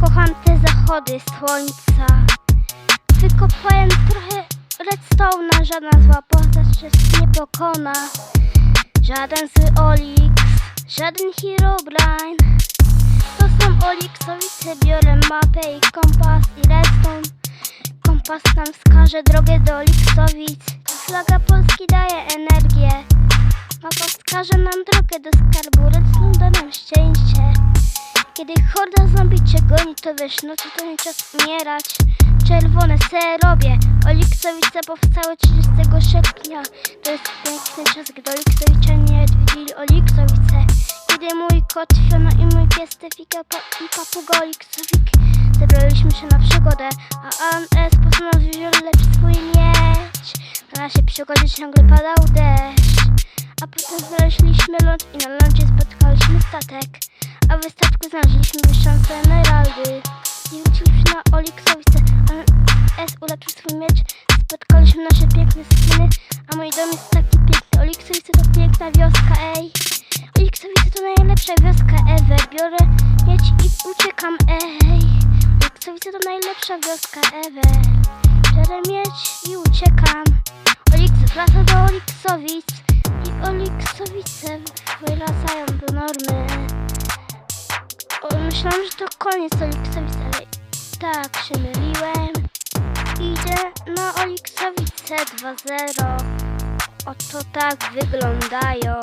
zachody słońca. Wykopałem trochę redstone'a, żadna zła postać nie pokona. Żaden z Olix, żaden Herobrine. To są Olixowice, biorę mapę i kompas i redstone. Kompas nam wskaże drogę do Olixowic. Flaga Polski daje energię. Mapa wskaże nam drogę do skarbu, redstone da nam. Kiedy horda zombie cię goni, to wiesz, no to nie czas umierać. Czerwone se robię. Oliksowice powstały 30 sierpnia. To jest piękny czas, gdy Oliksowicze nie odwiedzili Oliksowice. Kiedy mój kot Fiona i mój pies Stefika pa i papuga Oliksowik zebraliśmy się na przygodę, a Alan S. postanowił lecz swój mieć. Na naszej przygodzie ciągle padał deszcz. A potem znaleźliśmy ląd i na lądzie spotkaliśmy statek. A w statku znaleźliśmy błyszczące emeraldy. I wróciliśmy na Oliksowice. Alan S. uleczył swój miecz. Spotkaliśmy nasze piękne skiny. A mój dom jest taki piękny. Oliksowice to piękna wioska, ej. Oliksowice to najlepsza wioska ever. Biorę miecz i uciekam, ej. Oliksowice to najlepsza wioska ever. Biorę miecz i uciekam. Oliks wraca do Oliksowic. I Oliksowice wracają do normy. Myślałam, że to koniec Oliksowic, ale tak się myliłem. Idę na Oliksowice 2.0. Oto tak wyglądają.